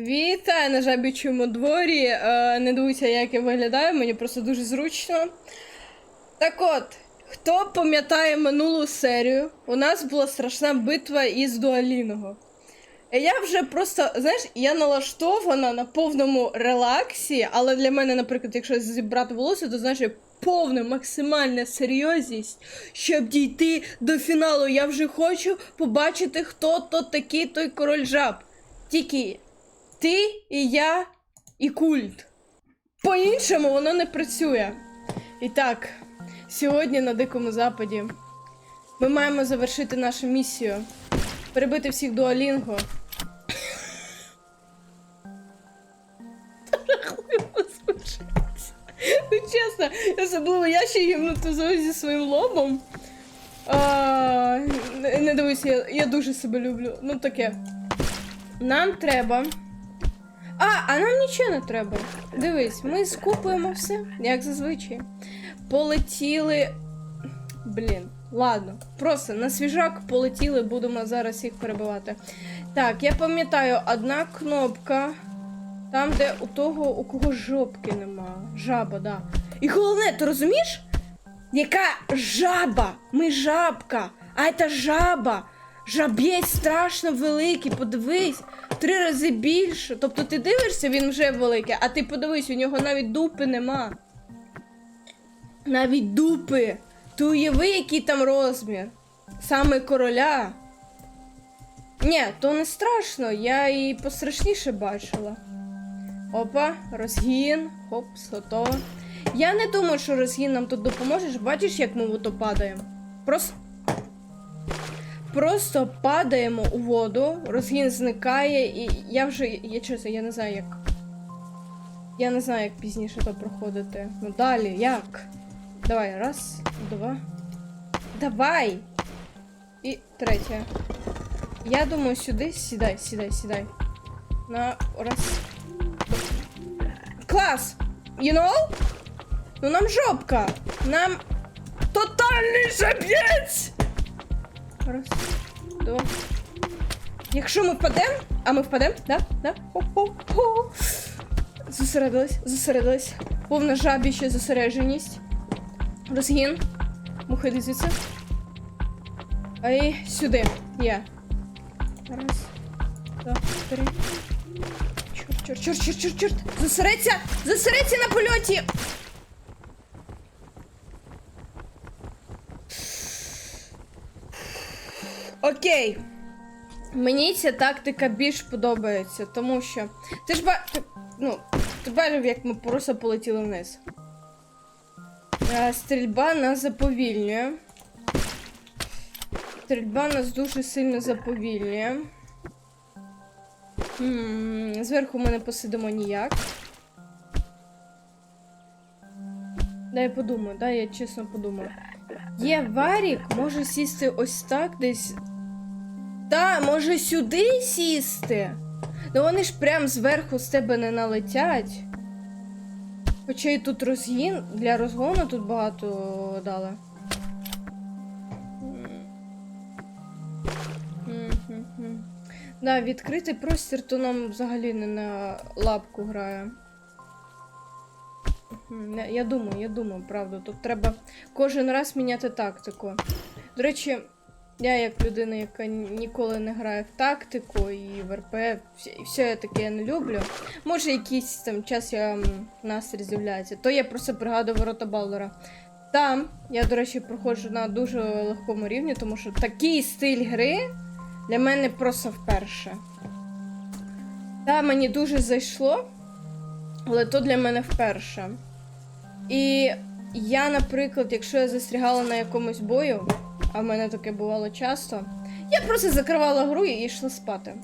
Вітаю на жабічому дворі. Е, не дивуйся, як я виглядаю, мені просто дуже зручно. Так от, хто пам'ятає минулу серію, у нас була страшна битва із Дуаліного. Я вже просто, знаєш, я налаштована на повному релаксі, але для мене, наприклад, якщо зібрати волосся, то я повна максимальна серйозність, щоб дійти до фіналу. Я вже хочу побачити, хто то такий той король жаб. Тільки ти і я і культ. По-іншому воно не працює. І так, сьогодні на Дикому Западі ми маємо завершити нашу місію. Перебити всіх. Жахливо звучить. Ну чесно, особливо я ще гіпнотизую зі своїм лобом. А, не, не дивись, я, я дуже себе люблю. Ну таке. Нам треба. А, а нам нічого не треба. Дивись, ми скупуємо все, як зазвичай. Полетіли. Блін, ладно. Просто на свіжак полетіли, будемо зараз їх перебивати. Так, я пам'ятаю, одна кнопка. Там, де у того, у кого жопки нема. Жаба, да. І головне, ти розумієш? Яка жаба? Ми жабка, а це жаба. Жабєць страшно великий, подивись, три рази більше. Тобто ти дивишся, він вже великий, а ти подивись, у нього навіть дупи нема. Навіть дупи. Ти уяви, який там розмір. Саме короля. Ні, то не страшно, я і пострашніше бачила. Опа, розгін, хопс, готово. Я не думаю, що розгін нам тут допоможе. Бачиш, як ми в воду падаємо? Просто. Просто падаємо у воду, розгін зникає, і я вже, я чесно, я не знаю як. Я не знаю, як пізніше то проходити. Ну далі, як? Давай, раз, два. Давай! І третє. Я думаю, сюди сідай, сідай, сідай. На раз. Клас! You know? Ну нам жопка! Нам тотальний жаб'єць! Раз, два. Якщо ми впадемо, а ми впадемо, да? Да? Хо-хо-хо. Зосередились, зосередились. Повна жабіща зосередженість. Розгін. Муха, йди звідси. А і сюди. Я. Раз, два, три. Чорт, чорт, чорт, чорт, чорт, чорт. Зосередься! Зосередься на польоті! Окей. Мені ця тактика більш подобається, тому що. Ти ж ба. Ну, ти бачив, як ми просто полетіли вниз. Е, Стрільба нас заповільнює. Стрільба нас дуже сильно заповільнює. М, Зверху ми не посидимо ніяк. Дай я подумаю, дай я чесно подумаю. Є варік, може сісти ось так десь. Та, може сюди сісти. Ну вони ж прям зверху з тебе не налетять. Хоча і тут розгін, для розгону тут багато дали. Да, відкритий простір, то нам взагалі не на лапку грає. Я думаю, я думаю, правда. Тут треба кожен раз міняти тактику. До речі, я як людина, яка ніколи не грає в тактику і в РП, і все я таке я не люблю. Може, якийсь там час я настрій з'являється. То я просто пригадую ворота Балдора. Там я, до речі, проходжу на дуже легкому рівні, тому що такий стиль гри для мене просто вперше. Та мені дуже зайшло, але то для мене вперше. І я, наприклад, якщо я застрягала на якомусь бою, а в мене таке бувало часто, я просто закривала гру і йшла спати.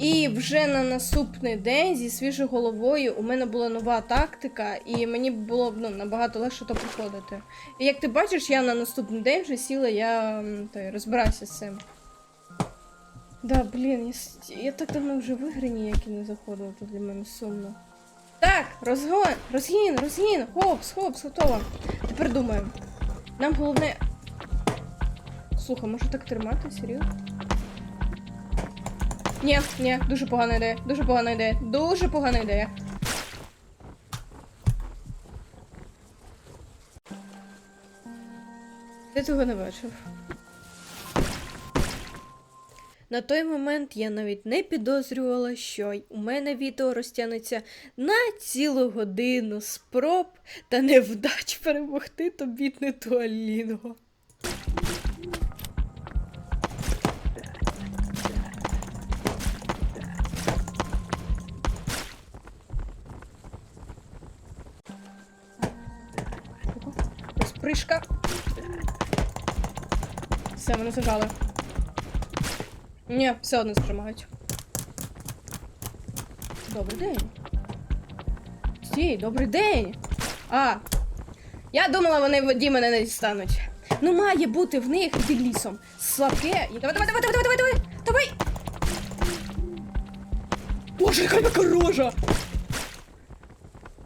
І вже на наступний день зі свіжою головою у мене була нова тактика, і мені було ну, набагато легше то проходити. І як ти бачиш, я на наступний день вже сіла, я та, розбираюся з цим. Да, блін, я, я так давно вже в ігри ніякі не заходила, то для мене сумно. Так, розгон, розгін, розгін, хопс, хопс, готово. Тепер думаємо. Нам головне. Слухай, може так тримати, серйозно? Ні, ні, дуже погана ідея. Дуже погана ідея. Дуже погана ідея. Я того не бачив. На той момент я навіть не підозрювала, що у мене відео розтягнеться на цілу годину спроб та невдач перемогти то біднету Аліну. Все, мене зажали. Ні, все одно зажимають. Добрий день. Стій, добрий день. А. Я думала, вони воді мене не дістануть. Ну, має бути в них під лісом. Слабке. Давай, давай, давай, давай, давай, давай, давай. Боже, яка така рожа.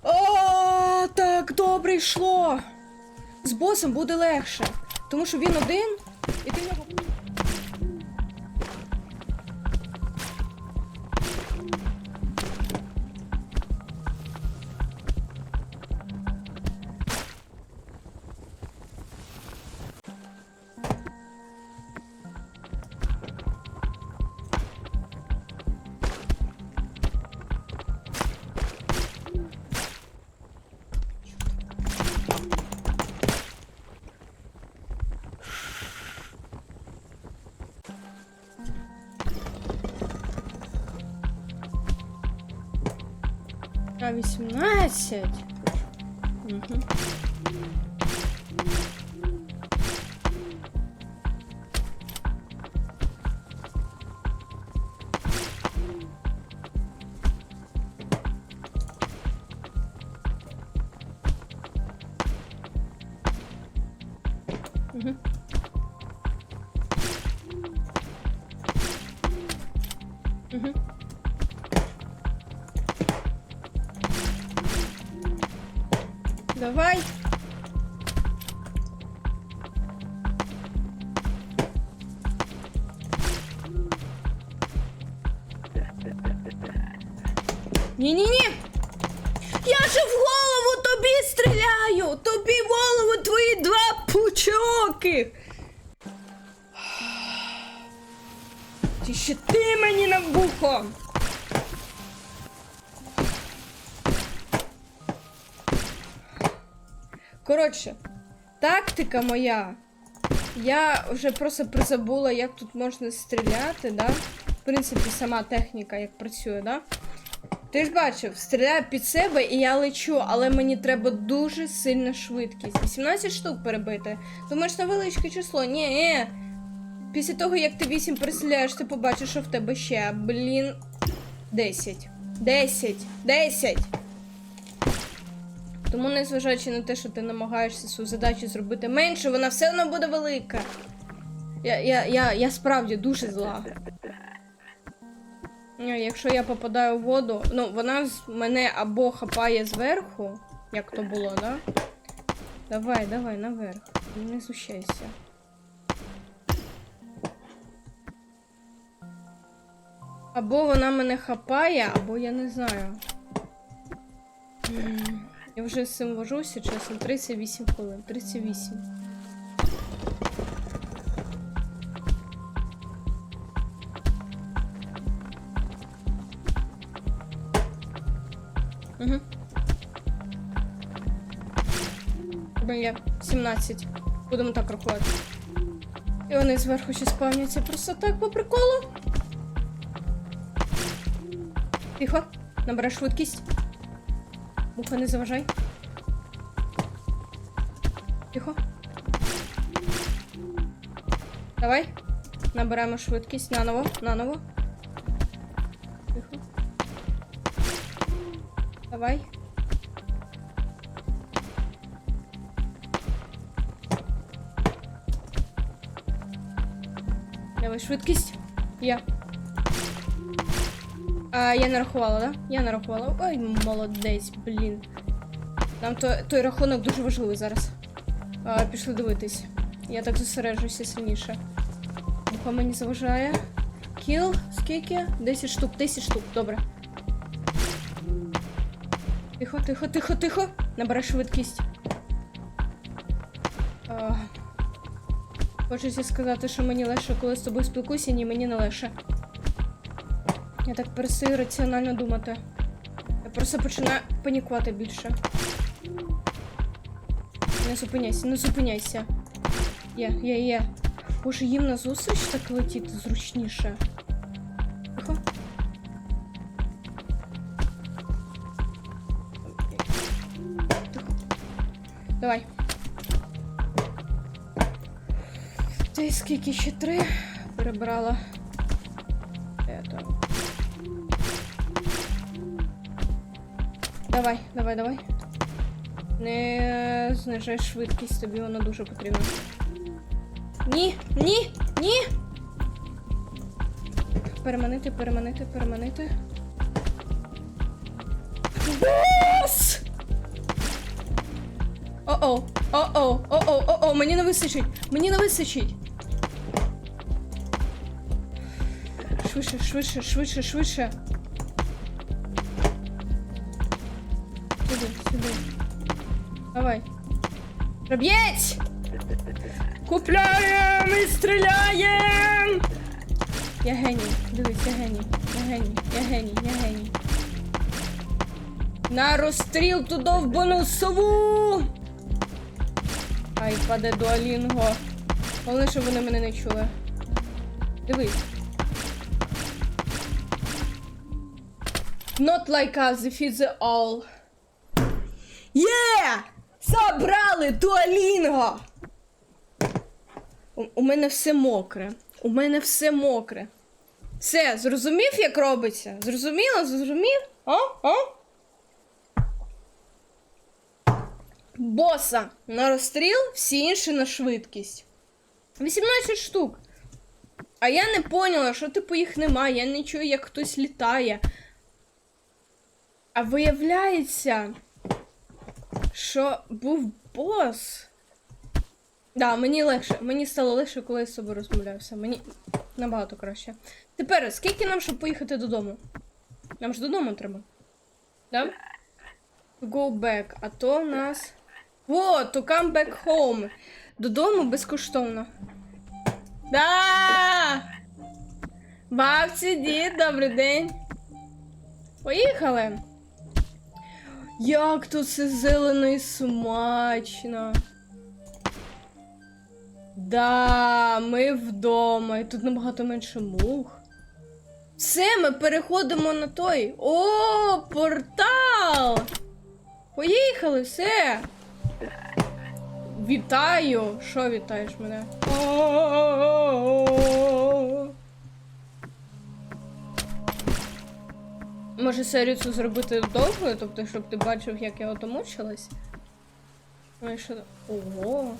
О, так добре йшло. З босом буде легше. Тому що він один, К-18. Угу. Mm-hmm. Давай. Коротше, тактика моя. Я вже просто призабула, як тут можна стріляти, да? В принципі, сама техніка як працює, да? Ти ж бачив, стріляю під себе і я лечу, але мені треба дуже сильна швидкість. 18 штук перебити. Думаєш, невеличке число? Ні, ні. Після того, як ти 8 перестріляєш, ти побачиш, що в тебе ще, блін. 10. 10. 10. Тому, незважаючи на те, що ти намагаєшся свою задачу зробити менше, вона все одно буде велика. Я, я, я, я справді дуже зла. Якщо я попадаю в воду, ну вона з мене або хапає зверху, як то було, да? Давай, давай, наверх. Не зущайся. Або вона мене хапає, або я не знаю. Я вже з цим вожуся, чесно, 38 хвилин. 38. Угу. Тебе є 17. Будемо так рахувати. І вони зверху ще спавняться просто так по приколу. Тихо, набирай швидкість. Муха, не заважай. Тихо. Давай. Набираємо швидкість наново, наново. Тихо. Давай. Давай швидкість. Я. А, я нарахувала, да? Я нарахувала. Ой, молодець, блін. Нам то, той рахунок дуже важливий зараз. А, пішли дивитись. Я так зосереджуся сильніше. Муха мені заважає. Кіл, скільки? 10 штук, 10 штук, добре. Тихо, тихо, тихо, тихо. Набирай швидкість. Хочеться сказати, що мені легше, коли з тобою спілкуюся, ні, мені не легше. Я так перестаю раціонально думати. Я просто починаю панікувати більше. Не зупиняйся, не зупиняйся. Є, є, є. Боже, їм на зустріч так летіти зручніше. Тихо. Тихо. Давай. Ти скільки ще три перебрала. Это. Давай, давай, давай. Не знижай швидкість, тобі вона дуже потрібна. Ні, ні, ні. Переманити, переманити, переманити. Бос! О-о, о-о, о-о, о-о, мені не вистачить, мені не вистачить. Швидше, швидше, швидше, швидше. Давай. Проб'єть! Купляємо і стріляємо! Я геній, дивись, я геній, я геній, я геній, я геній. На розстріл ту довбану сову! Ай, паде дуалінго. Головне, щоб вони мене не чули. Дивись. Not like us, defeat the all. Є! Забрали дуалінго! У, у мене все мокре. У мене все мокре. Все, зрозумів, як робиться? Зрозуміло? Зрозумів? О? О? Боса на розстріл, всі інші на швидкість. 18 штук. А я не поняла, що типу їх немає. Я не чую, як хтось літає. А виявляється, що був бос. Да, мені легше. Мені стало легше, коли я з собою розмовлявся. Мені набагато краще. Тепер, скільки нам, щоб поїхати додому? Нам ж додому треба. Да? Go back. А то у нас. О, to come back home. Додому безкоштовно. Да! Бабці, дід, добрий день. Поїхали. Як тут все зелено і смачно. Да, ми вдома, і тут набагато менше мух. Все, ми переходимо на той. О, портал! Поїхали, все. Вітаю! Що вітаєш мене? О-о-о-о-о. Може серію цю зробити довгою, тобто, щоб ти бачив, як я ото мучилась? Ну що? Ого.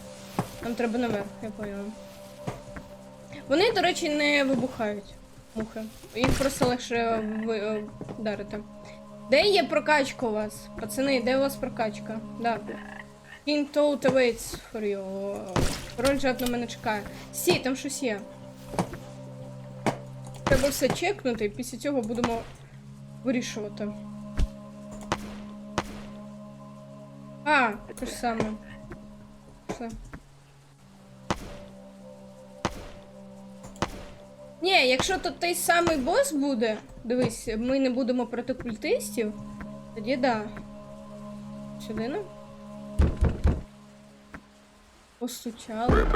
Нам треба наверх, я поняла. Вони, до речі, не вибухають. Мухи. Їх просто легше е, вдарити. Де є прокачка у вас? Пацани, де у вас прокачка? Да. King Toad awaits for you. Король жад на мене чекає. Сі, там щось є. Треба все чекнути, і після цього будемо вирішувати. А, те ж саме. Все. Ні, якщо тут той самий бос буде, дивись, ми не будемо проти культистів, тоді да. Сюди ну? Постучали.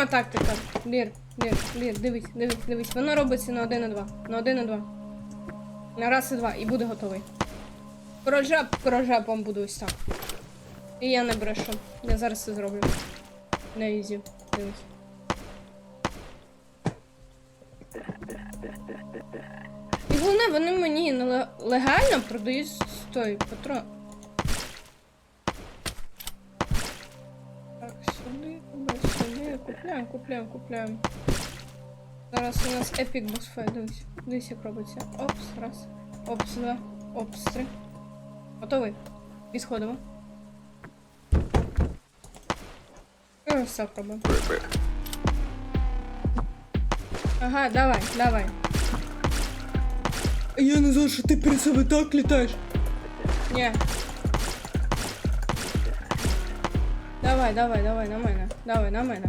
Сама тактика. Лір, лір, лір, дивись, дивись, дивись. Воно робиться на 1 і 2. На 1 і 2. На раз і два. І буде готовий. Король жаб вам буду ось так. І я не брешу. Я зараз це зроблю. На ізі. Дивись. І головне, вони мені легально продають той патрон. Купляємо, купляємо, купляємо. Зараз у нас епік босфайт, дивись. Дивись, як робиться. Опс, раз. Опс, два. Опс, три. Готовий? Відходимо. І ось так робимо. Ага, давай, давай. Я не знаю, що ти при себе так літаєш. Ні. Давай, давай, давай, на мене. Давай, на мене.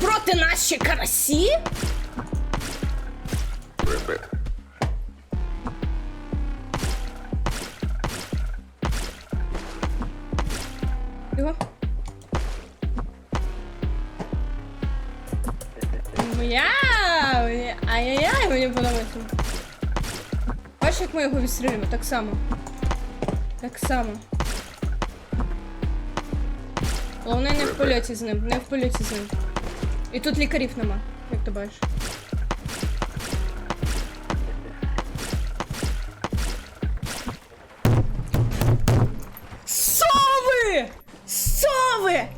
Проти нас ще карасі? Його. Ай-яй-яй, мені подобається. Бачиш, як ми його відстрілюємо? Так само. Так само. Головне не в польоті з ним, не в польоті з ним. І тут лікарів нема, як ти бачиш. Сови! Сови!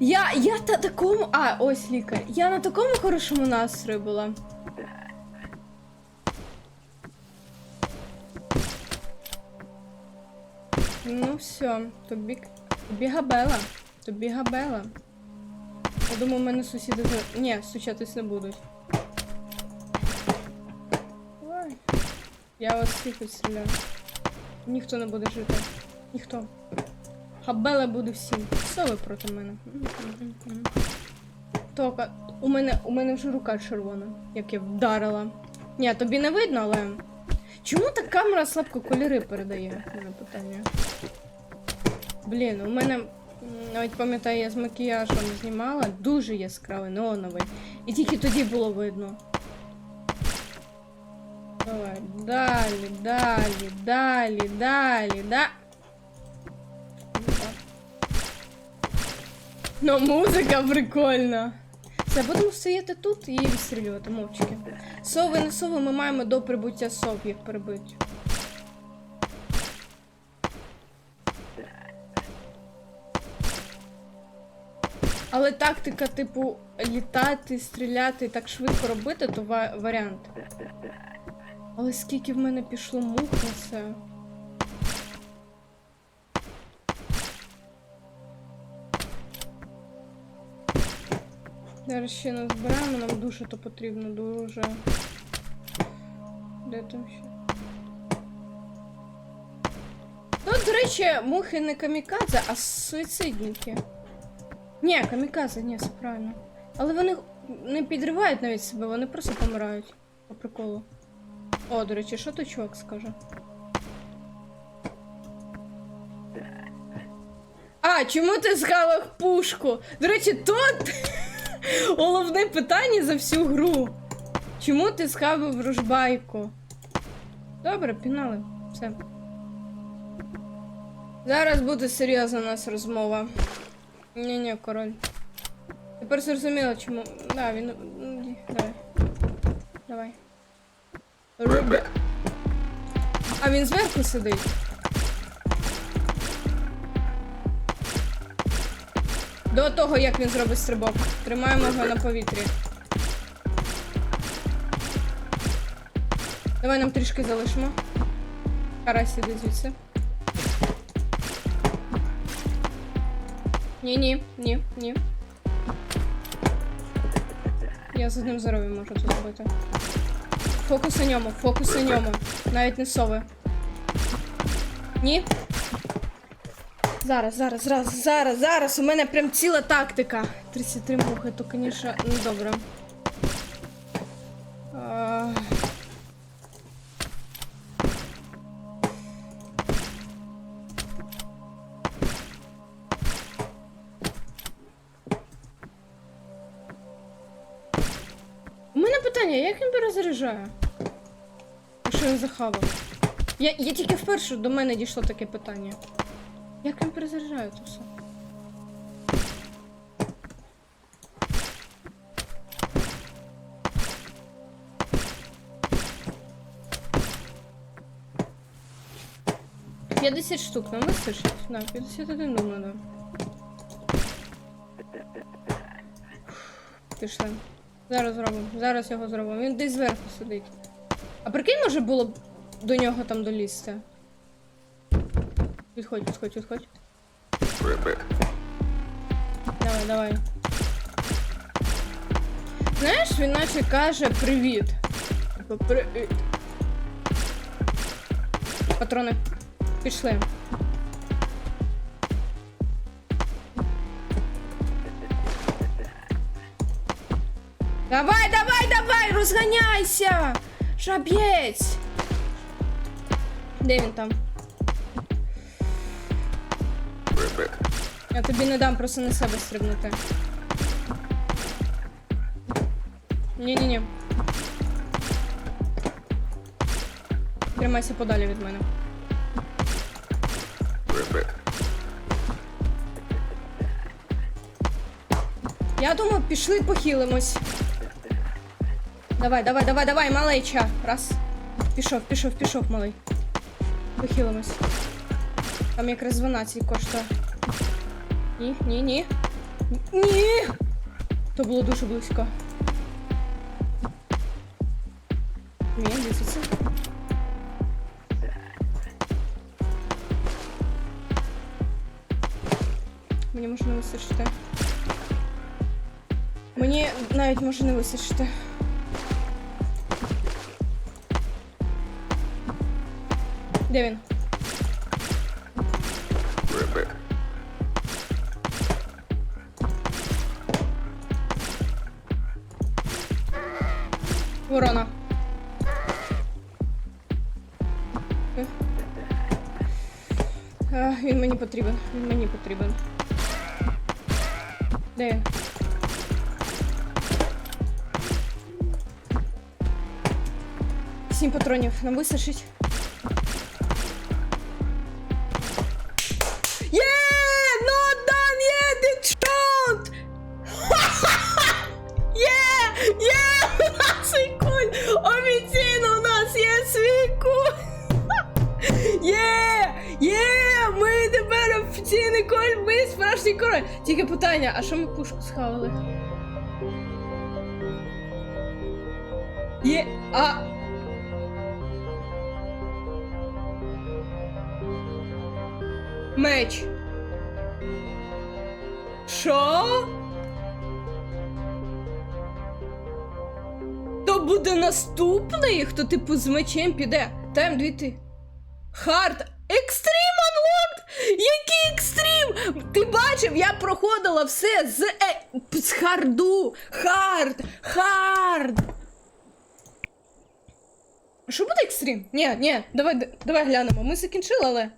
Я, я на такому. А, ось лікар. Я на такому хорошому настрої була. Все, тобі, тобі габела. Тобі габела. Я думаю, в мене сусіди за. Ні, стучатись не будуть. Ой. Я вас всіх відстріляю. Ніхто не буде жити. Ніхто. Хабела буде всім. Що ви проти мене? Тока, у мене, у мене вже рука червона, як я вдарила. Ні, тобі не видно, але. Чому так камера слабко кольори передає? Мене питання. Блін, у мене навіть пам'ятаю, я з макіяжем знімала дуже яскравий, неоновий. І тільки тоді було видно. Давай, далі, далі, далі, далі, да. Ну, музика прикольна. Все, будемо стояти тут і відстрілювати мовчки. Сови, не сови, ми маємо до прибуття сов їх перебити. Але тактика, типу, літати, стріляти і так швидко робити, то ва- варіант. Але скільки в мене пішло мух на це. Зараз ще не збираємо, нам дуже то потрібно дуже. Де там ще? Тут, до речі, мухи не камікадзе, а суїцидники. Ні, камікадзе, ні, все правильно. Але вони не підривають навіть себе, вони просто помирають. По приколу. О, до речі, що той чувак скаже? А, чому ти згадав пушку? До речі, тут головне питання за всю гру. Чому ти схавив ружбайку? Добре, пінали. Все. Зараз буде серйозна у нас розмова. Ні-ні, король. Тепер зрозуміло, чому. Да, він. Давай. Давай. Рубе. А він зверху сидить. До того, як він зробить стрибок. Тримаємо його на повітрі. Давай нам трішки залишимо. Карась іди звідси. Ні, ні, ні, ні. Я з одним здоров'ям можу це зробити. Фокус на ньому, фокус на ньому. Навіть не сови. Ні. Зараз, зараз, зараз, зараз, зараз. У мене прям ціла тактика. 33 мухи, то, звісно, ну добре. А... заряджаю? Що я захавав. Я я тільки вперше до мене дійшло таке питання. Як він перезаряджає це все? П'ятдесят штук нам вистачить? Да, 51 думаю, да. Пішли. Зараз зробимо. Зараз його зробимо. Він десь зверху сидить. А прикинь, може було б до нього там долізти? Відходь, відходь, відходь. Давай, давай. Знаєш, він наче каже привіт. Привіт. Патрони. Пішли. Давай, давай, давай, розганяйся! Жаб'єць! Де він там? Я тобі не дам просто на себе стрибнути. Ні-ні-ні. Тримайся подалі від мене. Я думаю, пішли похилимось. Давай, давай, давай, давай, малеча. Раз. Пішов, пішов, пішов, малий. Похилимось. Там якраз 12 коштує. Ні, ні, ні. Ні. То було дуже близько. Ні, дивіться. Мені може не вистачити. Мені навіть може не вистачити. Де він? Ворона. Е. Він мені потрібен. Він мені потрібен. Де він? Сім патронів нам вистачить. Коль, ми справжній король! Тільки питання, а що ми пушку схавали? Є! А! Меч. Що? То буде наступний, хто типу з мечем піде. Тайм дві Хард. Екстрім Unlocked! Який екстрім? Ти бачив, я проходила все з, е... з харду. Хард! Хард! Що буде екстрім? Ні, ні, давай, давай глянемо. Ми закінчили, але.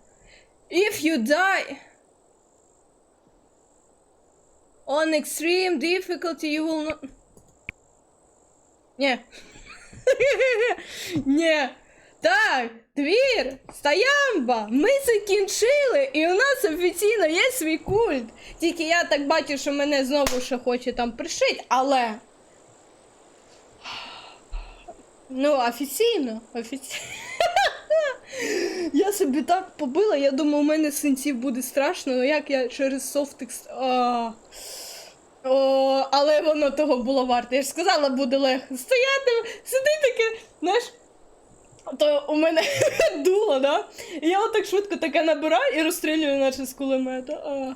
If you die on extreme difficulty, you will not. Ні. Ні. Так, двір, стоямба, ми закінчили, і у нас офіційно є свій культ. Тільки я так бачу, що мене знову ще хоче там пришить, але. Ну, офіційно, офіційно. Я собі так побила, я думаю, у мене синців буде страшно, але як я через софтекс. А... О, але воно того було варто. Я ж сказала, буде легко. Стояти, сиди таке, знаєш. То у мене дуло, да? І я отак швидко таке набираю і розстрілюю, наче з кулемета. А...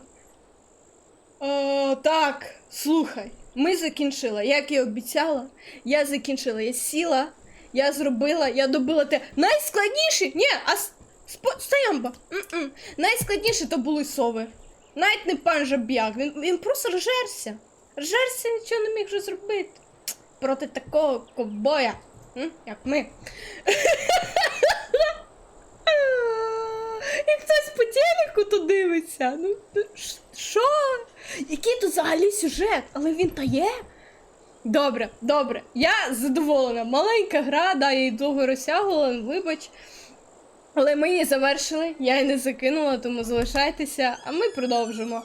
А, так, слухай, ми закінчили. Як і обіцяла, я закінчила. Я сіла, я зробила, я добила те. Найскладніше, ні, а спо- стоямба. Найскладніше то були сови. Навіть не пан Жаб'як, він, він просто ржерся. Ржерся нічого не міг вже зробити. Проти такого ковбоя? Як ми. І хтось по телеку то дивиться. Ну, ну, що? Який тут взагалі сюжет? Але він та є. Добре, добре. Я задоволена. Маленька гра, да, я її довго розтягувала, вибач. Але ми її завершили, я її не закинула, тому залишайтеся, а ми продовжимо.